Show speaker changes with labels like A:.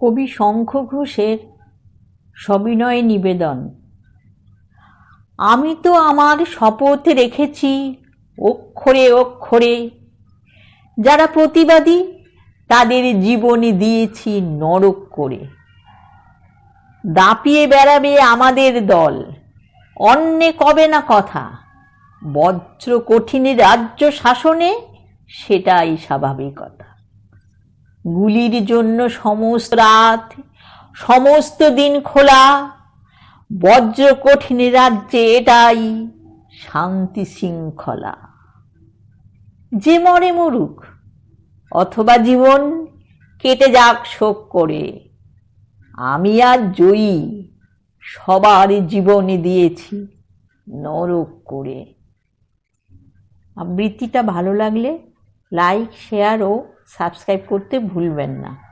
A: কবি শঙ্খ ঘোষের সবিনয় নিবেদন। আমি তো আমার শপথ রেখেছি অক্ষরে অক্ষরে। যারা প্রতিবাদী, তাদের জীবনী দিয়েছি নরক করে। দাপিয়ে বেড়াবে আমাদের দল। অন্যে কবে না কথা। বজ্র কঠিন রাজ্য শাসনে সেটাই স্বাভাবিকতা। গুলির জন্য সমস্ত রাত, সমস্ত দিন খোলা। বজ্র কঠিন রাজ্যে এটাই শান্তি শৃঙ্খলা। যে মরে মরুক, অথবা জীবন কেটে যাক শোক করে, আমি আর জয়ী সবার জীবনে দিয়েছি নরক করে। আবৃত্তিটা ভালো লাগলে লাইক শেয়ার ও সাবস্ক্রাইব করতে ভুলবেন না।